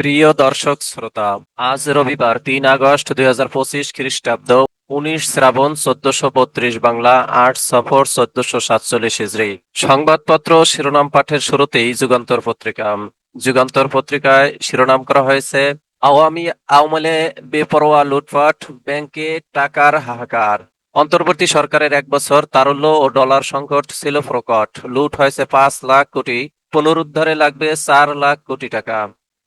প্রিয় দর্শক শ্রোতা, আজ রবিবার তিন আগস্ট দুই হাজার পঁচিশ খ্রিস্টাব্দ, উনিশ শ্রাবণ চোদ্দশো বত্রিশ বাংলা, আট সফর চোদ্দশো সাতচল্লিশ সংবাদপত্র শিরোনাম পাঠের শুরুতেই যুগান্তর পত্রিকা। যুগান্তর পত্রিকায় শিরোনাম করা হয়েছে, আওয়ামী আমলে বেপরোয়া লুটপাট, ব্যাংকে টাকার হাহাকার। অন্তর্বর্তী সরকারের এক বছর তারল্য ও ডলার সংকট ছিল প্রকট। লুট হয়েছে পাঁচ লাখ কোটি, পুনরুদ্ধারে লাগবে চার লাখ কোটি টাকা।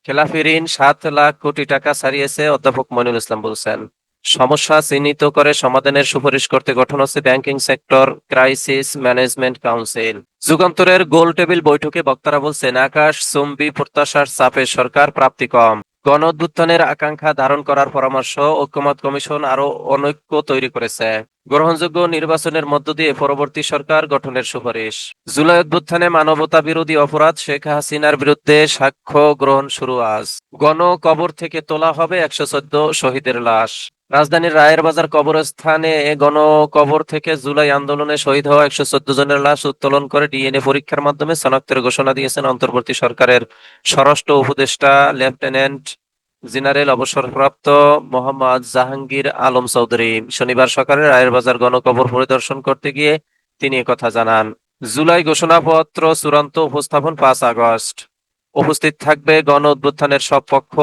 খেলাফি ঋণ সাত লাখ কোটি টাকা ছাড়িয়েছে অধ্যাপক মইনুল ইসলাম বলছেন। সমস্যা চিহ্নিত করে সমাধানের সুপারিশ করতে গঠন হচ্ছে banking sector, crisis management council. যুগান্তরের গোল টেবিল বৈঠকে বক্তারা বলছেন, আকাশ চুম্বি প্রত্যাশার চাপে সরকার প্রাপ্তি কম। গণ অভ্যুত্থানের আকাঙ্ক্ষা ধারণ করার পরামর্শ ঐক্যমত কমিশন আরও অনৈক্য তৈরি করেছে। গ্রহণযোগ্য নির্বাচনের মধ্য দিয়ে পরবর্তী সরকার গঠনের সুপারিশ। জুলাই অভ্যুত্থানে মানবতা বিরোধী অপরাধ শেখ হাসিনার বিরুদ্ধে সাক্ষ্য গ্রহণ শুরু আজ। গণ কবর থেকে তোলা হবে একশো চোদ্দ শহীদের লাশ। রাজধানীর রায়ের বাজার কবরস্থানে গণ কবর থেকে জুলাই আন্দোলনে শহীদ হওয়া একশো চোদ্দ জনের লাশ উত্তোলন করে ডিএনএ পরীক্ষার মাধ্যমে শনাক্তের ঘোষণা দিয়েছেন অন্তর্বর্তী সরকারের স্বরাষ্ট্র উপদেষ্টা লেফটেন্যান্ট জেনারেল অবসরপ্রাপ্ত মোহাম্মদ জাহাঙ্গীর আলম চৌধুরী। শনিবার সকালে রায়ের বাজার গণকবর পরিদর্শন করতে গিয়ে তিনি কথা জানান। জুলাই ঘোষণাপত্র চূড়ান্ত উপস্থাপন পাঁচ আগস্ট। উপস্থিত থাকবে গণ উদ্বোধনের সব পক্ষ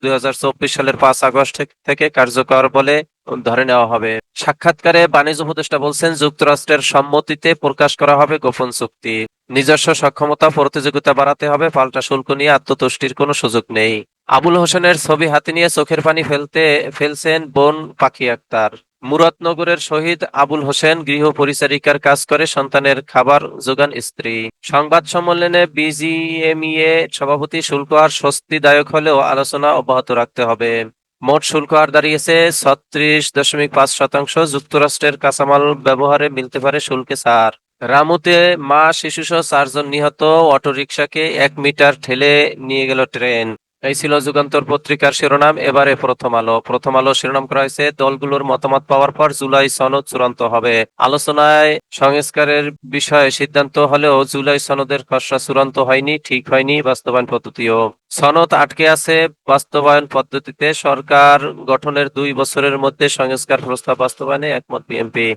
দুই হাজার চব্বিশ সালের পাঁচ আগস্ট থেকে কার্যকর বলে ধরে নেওয়া হবে। সাক্ষাৎকারে বাণিজ্য উপদেষ্টা বলছেন, যুক্তরাষ্ট্রের সম্মতিতে প্রকাশ করা হবে গোপন চুক্তি। নিজস্ব সক্ষমতা, প্রতিযোগিতা বাড়াতে হবে, পাল্টা শুল্ক নিয়ে আত্মতুষ্টির কোনো সুযোগ নেই। আবুল হোসেনের ছবি হাতে নিয়ে চোখের পানি ফেলতে ফেলছেন বোন পাখি আক্তার। মুরাদনগরের শহীদ আবুল হোসেন গৃহ পরিচারিকার কাজ করে সন্তানের খাবার যোগান স্ত্রী। সংবাদ সম্মেলনে বিজিএমইএ সভাপতি শুল্ক আর স্বস্তিদায়ক হলেও আলোচনা অব্যাহত রাখতে হবে। মোট শুল্ক আর দাঁড়িয়েছে ছত্রিশ দশমিক পাঁচ শতাংশ, যুক্তরাষ্ট্রের কাঁচামাল ব্যবহারে মিলতে পারে শুল্কে ছাড়। রামুতে মা শিশুসহ চারজন নিহত, অটোরিকশাকে এক মিটার ঠেলে নিয়ে গেল ট্রেন। এই ছিল যুগান্তর পত্রিকার শিরোনাম। এবারে প্রথম আলো। প্রথম আলো শিরোনাম করা হয়েছে, দলগুলোর মতামত পাওয়ার পর জুলাই সনদ চূড়ান্ত হবে। আলোচনায় সংস্কারের বিষয়ে সিদ্ধান্ত হলেও জুলাই সনদের খসড়া চূড়ান্ত হয়নি, ঠিক হয়নি বাস্তবায়ন পদ্ধতিও। সনদ আটকে আছে বাস্তবায়ন পদ্ধতিতে। সরকার গঠনের দুই বছরের মধ্যে সংস্কার প্রস্তাব বাস্তবায়নে একমত বিএনপি।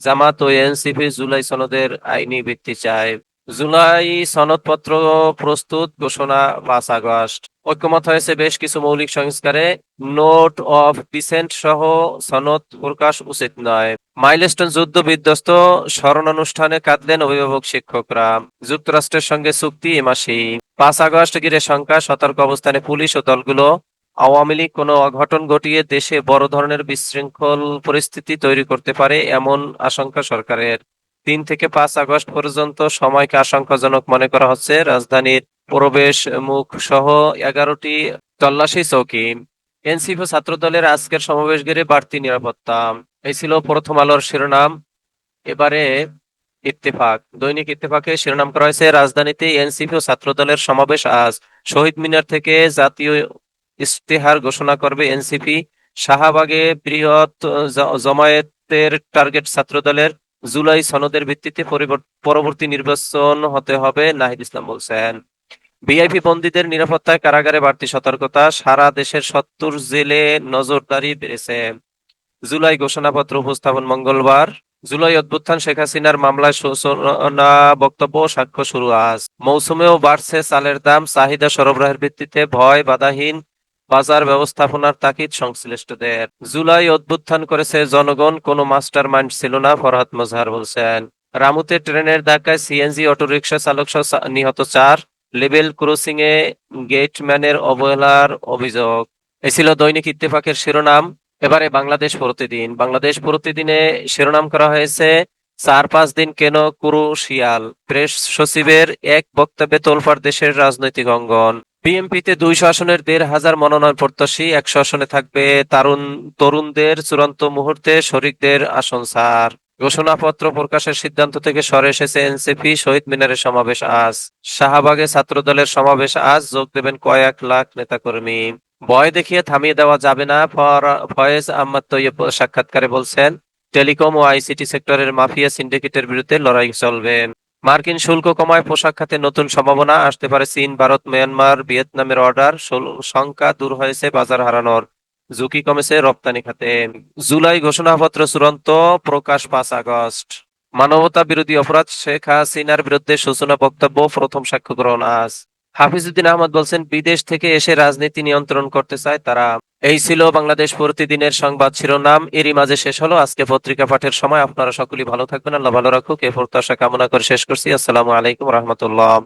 জামাত ও এনসিপি জুলাই সনদের আইনি ভিত্তি চায়। জুলাই সনদপত্র প্রস্তুত ঘোষণা পাঁচ আগস্ট। ঐক্যমত হয়েছে বেশ কিছু মৌলিক সংস্কারে। নোট অফ ডিসেন্ট সহ সনদ প্রকাশ উচিত নয়। মাইলস্টোন যুদ্ধ বিধ্বস্ত স্মরণানুষ্ঠানে কাঁদলেন অভিভাবক শিক্ষকরা। যুক্তরাষ্ট্রের সঙ্গে চুক্তি এ মাসেই পাঁচ আগস্ট ঘিরে শঙ্কা, সতর্ক অবস্থানে পুলিশ ও দলগুলো। আওয়ামী লীগ কোনো অঘটন ঘটিয়ে দেশে বড় ধরনের বিশৃঙ্খল পরিস্থিতি তৈরি করতে পারে এমন আশঙ্কা সরকারের। তিন থেকে পাঁচ আগস্ট পর্যন্ত সময়কে আশঙ্কাজনক মনে করা হচ্ছে। রাজধানীর প্রবেশ মুখ সহ এগারোটি তল্লাশি চৌকি। এনসিপি ছাত্র দলের আজকের সমাবেশ ঘিরে বাড়তি নিরাপত্তা। এই ছিল প্রথম আলোর শিরোনাম। এবারে ইত্তেফাক। দৈনিক ইত্তেফাকে শিরোনাম করা হয়েছে, রাজধানীতে এনসিপি ছাত্র দলের সমাবেশ আজ। শহীদ মিনার থেকে জাতীয় ইশতেহার ঘোষণা করবে এনসিপি। শাহবাগে বৃহৎ জমায়েতের টার্গেট ছাত্র দলের জুলাই সনদের ভিত্তিতে পরবর্তী নির্বাচন হতে হবে, নাহিদ ইসলাম বলছেন। ভিআইপি বন্দীদের নিরাপত্তায় কারাগারে বাড়তি সতর্কতা, সারা দেশের সত্তর জেলে নজরদারি বেড়েছে। জুলাই ঘোষণাপত্র উপস্থাপন মঙ্গলবার। জুলাই অভ্যুত্থান শেখ হাসিনার মামলায় সূচনা বক্তব্য সাক্ষ্য শুরু আজ। মৌসুমেও বাড়ছে চালের দাম, চাহিদা সরবরাহের ভিত্তিতে ভয় বাধাহীন বাজার ব্যবস্থাপনার তাকিদ সংশ্লিষ্টদের। জুলাই অভ্যুত্থান করেছে জনগণ, কোনো মাস্টার মাইন্ড ছিল না, ফরহাদ মজহার বলছেন। রামুতে ট্রেনের ধাক্কায় সিএনজি অটোরিকশা চালক নিহত চার লেভেল ক্রসিং এ গেটম্যানের অবহেলার অভিযোগ। এ ছিল দৈনিক ইত্তেফাকের শিরোনাম। এবারে বাংলাদেশ প্রতিদিন। বাংলাদেশ প্রতিদিনে শিরোনাম করা হয়েছে, চার পাঁচ দিন কেন কুরুশিয়াল? প্রেস সচিবের এক বক্তব্যে তোলফার দেশের রাজনৈতিক অঙ্গন। বিএনপিতে দুইশো আসনের দেড় হাজার মনোনয়ন প্রত্যাশী, একশো আসনে থাকবে তারুণ তরুণদের চূড়ান্ত মুহূর্তে শরিকদের আসন ছাড় ঘোষণাপত্র প্রকাশের সিদ্ধান্ত থেকে সরে এসেছে এনসিপি, শহীদ মিনারের সমাবেশ আজ। শাহবাগে ছাত্রদলের সমাবেশ আজ, যোগ দেবেন কয়েক লাখ নেতাকর্মী। ভয় দেখিয়ে থামিয়ে দেওয়া যাবে না ফয়েজ আহমদ তৈয়ব সাক্ষাৎকারে বলছেন, টেলিকম ও আইসিটি সেক্টরের মাফিয়া সিন্ডিকেটের বিরুদ্ধে লড়াই চলবে। মার্কিন শুল্ক কমায় পোশাক খাতে নতুন সম্ভাবনা, আসতে পারে চীন, ভারত, মিয়ানমার, ভিয়েতনামের অর্ডার শঙ্কা দূর হয়েছে বাজার হারানোর, ঝুঁকি কমেছে রপ্তানি খাতে। জুলাই ঘোষণাপত্র চূড়ান্ত, প্রকাশ পাঁচ আগস্ট। মানবতা বিরোধী অপরাধ, শেখ হাসিনার বিরুদ্ধে সূচনা বক্তব্য, প্রথম সাক্ষ্য গ্রহণ আজ হাফিজউদ্দিন আহমদ বলছেন, বিদেশ থেকে এসে রাজনীতি নিয়ন্ত্রণ করতে চায় তারা। এই ছিল বাংলাদেশ প্রতিদিনের সংবাদ শিরোনাম। এরই মাঝে শেষ হলো আজকে পত্রিকা পাঠের সময়। আপনারা সকলেই ভালো থাকবেন, আল্লাহ ভালো রাখুক। এ প্রত্যাশা কামনা করে শেষ করছি। আসসালামু আলাইকুম রহমতুল্লাহ।